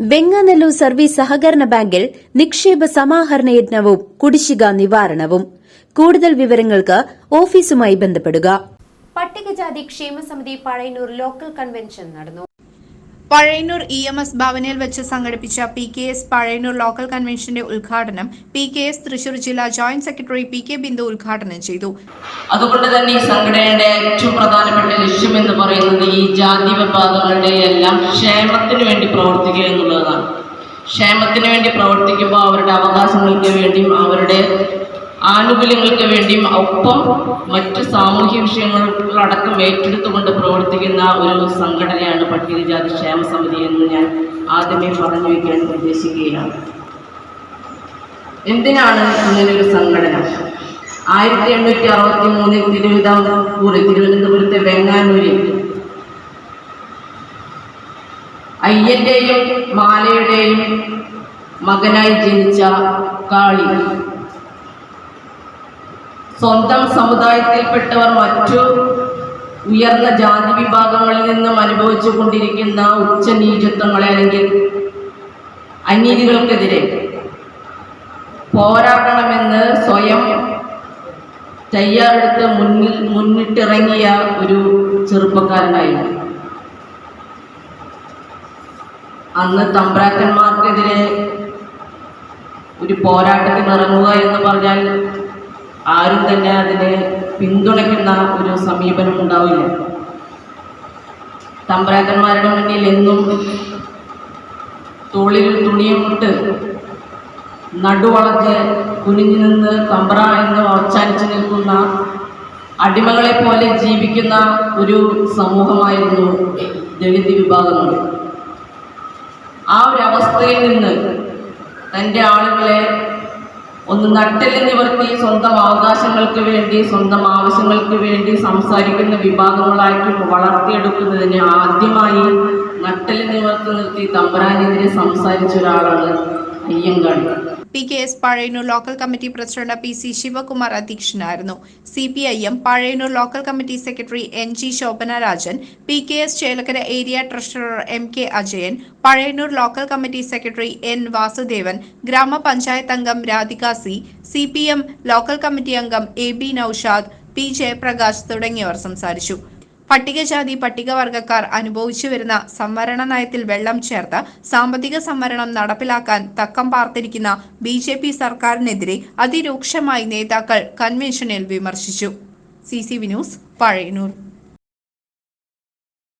Venganallur service സഹകരണ ബാങ്കിൽ നിക്ഷേപ സമാഹരണ യജ്ഞവും കുടിശ്ശിക നിവാരണവും. കൂടുതൽ വിവരങ്ങൾക്ക് ഓഫീസുമായി ബന്ധപ്പെടുക. പട്ടികജാതി ക്ഷേമസമിതി പഴയന്നൂർ ലോക്കൽ കൺവെൻഷൻ നടന്നു. പഴയന്നൂർ ഇ എം എസ് ഭവനിൽ വെച്ച് സംഘടിപ്പിച്ച P K S Pazhayannur local കൺവെൻഷന്റെ ഉദ്ഘാടനം പി കെ എസ് തൃശൂർ ജില്ലാ joint secretary P K Bindu ഉദ്ഘാടനം ചെയ്തു. അതുകൊണ്ട് തന്നെ ഈ സംഘടനയുടെ ഏറ്റവും പ്രധാനപ്പെട്ട ലക്ഷ്യം എന്ന് പറയുന്നത് ഈ ജാതി വിഭാഗങ്ങളുടെ എല്ലാം ക്ഷേമത്തിന് വേണ്ടി പ്രവർത്തിക്കുക എന്നുള്ളതാണ്. ക്ഷേമത്തിന് വേണ്ടി പ്രവർത്തിക്കുമ്പോൾ അവരുടെ അവകാശങ്ങൾക്ക് വേണ്ടിയും അവരുടെ ആനുകൂല്യങ്ങൾക്ക് വേണ്ടിയും ഒപ്പം മറ്റ് സാമൂഹ്യ വിഷയങ്ങളടക്കം ഏറ്റെടുത്തുകൊണ്ട് പ്രവർത്തിക്കുന്ന ഒരു സംഘടനയാണ് പട്ടികജാതി ക്ഷേമ സമിതി എന്ന് ഞാൻ ആദ്യമേ പറഞ്ഞു വയ്ക്കാൻ ഉദ്ദേശിക്കുകയാണ്. എന്തിനാണ് ഇങ്ങനെ ഒരു സംഘടന? ആയിരത്തി എണ്ണൂറ്റി അറുപത്തി മൂന്നിൽ തിരുവിതാംകൂർ തിരുവനന്തപുരത്തെ വെങ്ങാനൂരിൽ അയ്യന്റെയും മാലയുടെയും മകനായി ജനിച്ച കാളി സ്വന്തം സമുദായത്തിൽപ്പെട്ടവർ മറ്റു ഉയർന്ന ജാതി വിഭാഗങ്ങളിൽ നിന്നും അനുഭവിച്ചു കൊണ്ടിരിക്കുന്ന ഉച്ചനീചത്വങ്ങളെ അല്ലെങ്കിൽ അനീതികൾക്കെതിരെ പോരാടണമെന്ന് സ്വയം തയ്യാറെടുത്ത് മുന്നിൽ മുന്നിട്ടിറങ്ങിയ ഒരു ചെറുപ്പക്കാരനായിരുന്നു. അന്ന് തമ്പ്രാക്കന്മാർക്കെതിരെ ഒരു പോരാട്ടത്തിന് ഇറങ്ങുക എന്ന് പറഞ്ഞാൽ ആരും തന്നെ അതിനെ പിന്തുണയ്ക്കുന്ന ഒരു സമീപനം ഉണ്ടാവില്ല. തമ്പ്രാക്കന്മാരുടെ മുന്നിൽ എന്നും തോളിൽ തുണിയുമിട്ട് നടുവളക്ക് കുനിഞ്ഞു നിന്ന് തമ്പ്ര എന്ന് അവസാനിച്ചു നിൽക്കുന്ന അടിമകളെ പോലെ ജീവിക്കുന്ന ഒരു സമൂഹമായിരുന്നു ദളിത് വിഭാഗങ്ങൾ. ആ ഒരു അവസ്ഥയിൽ നിന്ന് തന്റെ ആളുകളെ ഒന്ന് നട്ടെല്ല് നിവർത്തി സ്വന്തം അവകാശങ്ങൾക്ക് വേണ്ടി സ്വന്തം ആവശ്യങ്ങൾക്ക് വേണ്ടി സംസാരിക്കുന്ന വിഭാഗങ്ങളായിട്ട് വളർത്തിയെടുക്കുന്നതിന് ആദ്യമായി നട്ടെല്ല് നിവർത്തി നിർത്തി തമ്പുരാനെതിരെ സംസാരിച്ച ഒരാളാണ് P K S Pazhayannur local committee president P C Sivakumar അധ്യക്ഷനായിരുന്നു. C P I M Pazhayannur local committee secretary N G Shobhana Rajan P K S Chelakkara area treasurer M K Ajayan Pazhayannur local committee secretary N Vasudevan ഗ്രാമപഞ്ചായത്ത് അംഗം Radhika C C P M local committee അംഗം A B Noushad P Jayaprakash തുടങ്ങിയവർ സംസാരിച്ചു. പട്ടികജാതി പട്ടികവർഗക്കാർ അനുഭവിച്ചു വരുന്ന സംവരണ നയത്തിൽ വെള്ളം ചേർത്ത് സാമ്പത്തിക സംവരണം നടപ്പിലാക്കാൻ തക്കം പാർത്തിരിക്കുന്ന ബി ജെ പി സർക്കാരിനെതിരെ അതിരൂക്ഷമായി നേതാക്കൾ കൺവെൻഷനിൽ വിമർശിച്ചു. C C V news Pazhayannur.